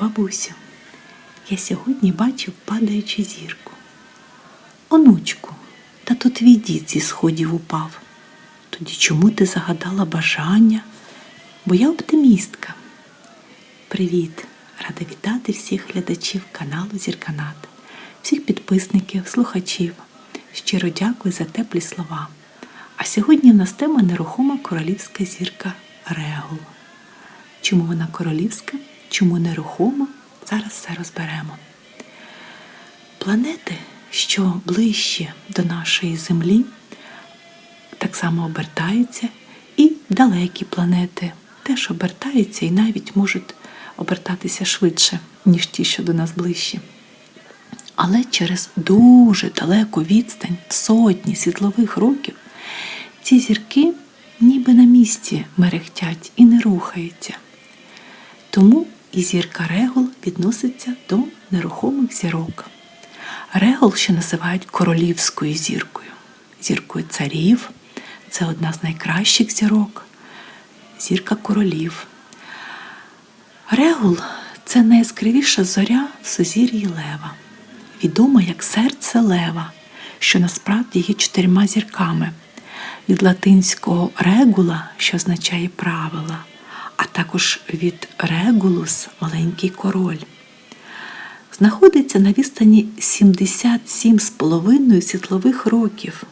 Бабусю, я сьогодні бачив падаючу зірку. Онучку, та то твій дід зі сходів упав. Тоді чому ти загадала бажання? Бо я оптимістка. Привіт! Рада вітати всіх глядачів каналу Зірканат, всіх підписників, слухачів. Щиро дякую за теплі слова. А сьогодні в нас тема нерухома королівська зірка Регул. Чому вона королівська, чому нерухома? Зараз все розберемо. Планети, що ближче до нашої Землі, так само обертаються, і далекі планети теж обертаються і навіть можуть обертатися швидше, ніж ті, що до нас ближчі. Але через дуже далеку відстань, сотні світлових років, ці зірки ніби на місці мерехтять і не рухаються. Тому і зірка Регул відноситься до нерухомих зірок. Регул ще називають королівською зіркою, зіркою царів. Це одна з найкращих зірок, зірка королів. Регул це найяскравіша зоря в сузір'ї Лева, відома як серце Лева, що насправді є чотирма зірками від латинського регула, що означає правила, а також від регулус маленький король. Знаходиться на відстані 77,5 світлових років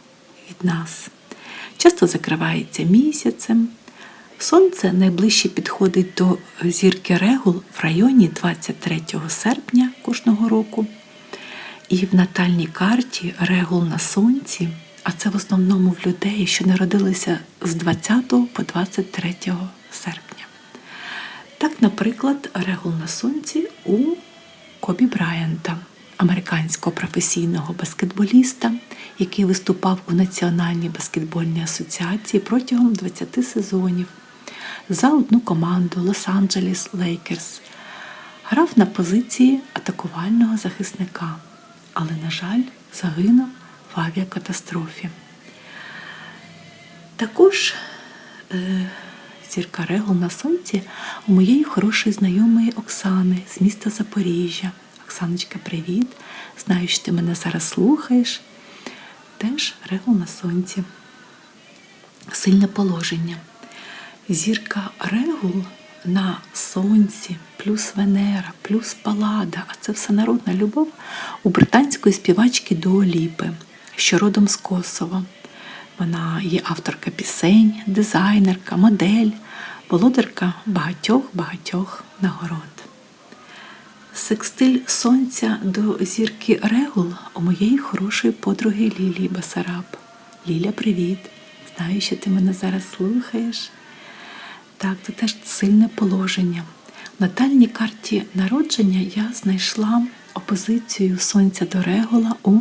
від нас. Часто закривається місяцем. Сонце найближче підходить до зірки Регул в районі 23 серпня кожного року. І в натальній карті Регул на сонці, а це в основному в людей, що народилися з 20 по 23 серпня. Так, наприклад, Регул на сонці у Кобі Брайанта, американського професійного баскетболіста, який виступав у Національній баскетбольній асоціації протягом 20 сезонів за одну команду Лос-Анджелес Лейкерс. Грав на позиції атакувального захисника, але, на жаль, загинув в авіакатастрофі. Також е, зірка Регул на сонці у моєї хорошої знайомої Оксани з міста Запоріжжя. Оксаночка, привіт! Знаю, що ти мене зараз слухаєш. Теж Регул на сонці. Сильне положення. Зірка Регул на сонці, плюс Венера, плюс Палада, а це все народна любов у британської співачки Дуоліпи, що родом з Косово. Вона є авторка пісень, дизайнерка, модель, володарка багатьох-багатьох нагород. Секстиль сонця до зірки Регул у моєї хорошої подруги Лілії Басараб. Ліля, привіт! Знаю, що ти мене зараз слухаєш. Так, це теж сильне положення. В натальній карті народження я знайшла опозицію сонця до Регула у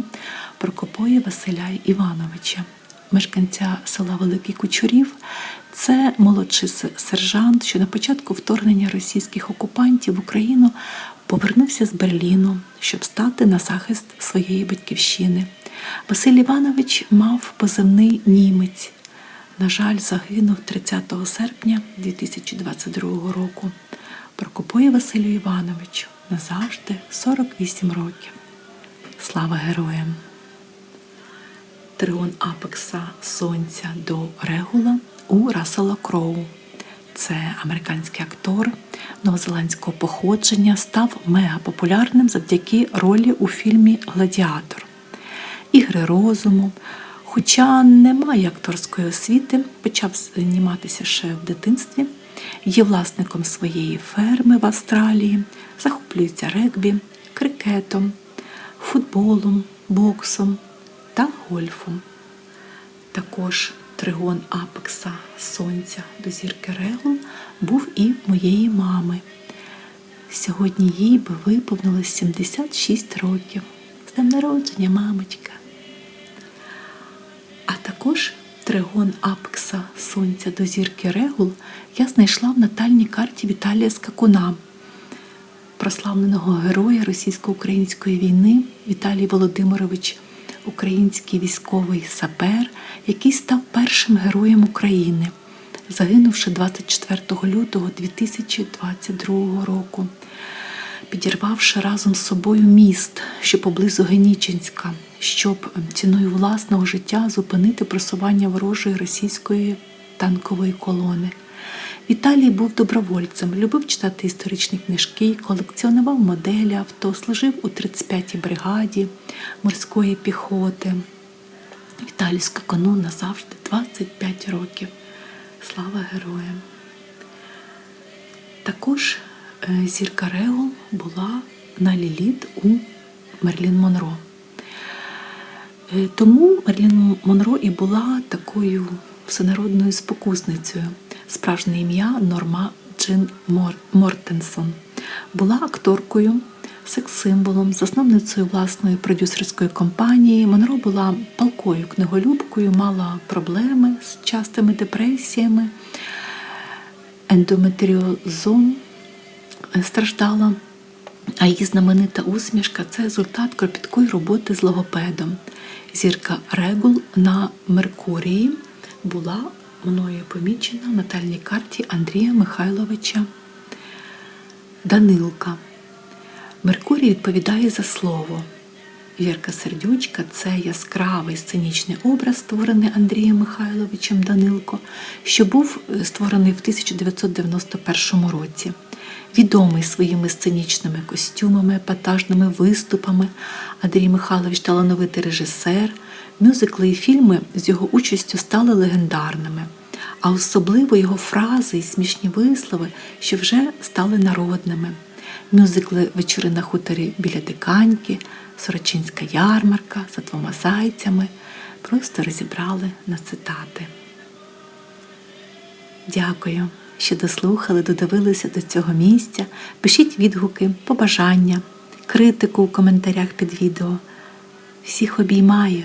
Прокопої Василя Івановича, мешканця села Великий Кучурів. Це молодший сержант, що на початку вторгнення російських окупантів в Україну повернувся з Берліну, щоб стати на захист своєї батьківщини. Василь Іванович мав позивний німець. На жаль, загинув 30 серпня 2022 року. Прокопою Василю Івановичу назавжди 48 років. Слава героям! Трион Апекса Сонця до Регула у Рассела Кроу. Це американський актор новозеландського походження, став мегапопулярним завдяки ролі у фільмі Гладіатор. Ігри розуму. Хоча не має акторської освіти, почав зніматися ще в дитинстві, є власником своєї ферми в Австралії, захоплюється регбі, крикетом, футболом, боксом та гольфом. Також тригон Апекса Сонця до зірки Регул був і моєї мами. Сьогодні їй би виповнилось 76 років. З днем народження, мамочка! А також тригон Апекса Сонця до зірки Регул я знайшла в натальній карті Віталія Скакуна, прославленого героя російсько-української війни Віталій Володимирович, український військовий сапер, який став першим героєм України, загинувши 24 лютого 2022 року. підірвавши разом з собою міст, що поблизу Генічинська, щоб ціною власного життя зупинити просування ворожої російської танкової колони. Віталій був добровольцем, любив читати історичні книжки, колекціонував моделі авто, служив у 35-й бригаді морської піхоти. Віталій скаканув назавжди 25 років. Слава героям! Також е, зірка Регул була на Ліліт у Мерлін Монро. Е, Тому Мерлін Монро і була такою всенародною спокусницею. Справжнє ім'я Норма Джин Мор- Мортенсон. Була акторкою, секс-символом, засновницею власної продюсерської компанії. Монро була палкою книголюбкою, мала проблеми з частими депресіями, ендометріозом е, страждала. А її знаменита усмішка це результат кропіткої роботи з логопедом. Зірка Регул на Меркурії була мною помічена в натальній карті Андрія Михайловича Данилка. Меркурій відповідає за слово. Вірка Сердючка це яскравий сценічний образ, створений Андрієм Михайловичем Данилко, що був е, створений в 1991 році. Відомий своїми сценічними костюмами, епатажними виступами, Андрій Михайлович талановитий режисер, мюзикли і фільми з його участю стали легендарними, а особливо його фрази і смішні вислови, що вже стали народними. Мюзикли Вечори на хуторі біля Диканьки, Сорочинська ярмарка за двома зайцями просто розібрали на цитати. Дякую, що дослухали, додивилися до цього місця. Пишіть відгуки, побажання, критику у коментарях під відео. Всіх обіймаю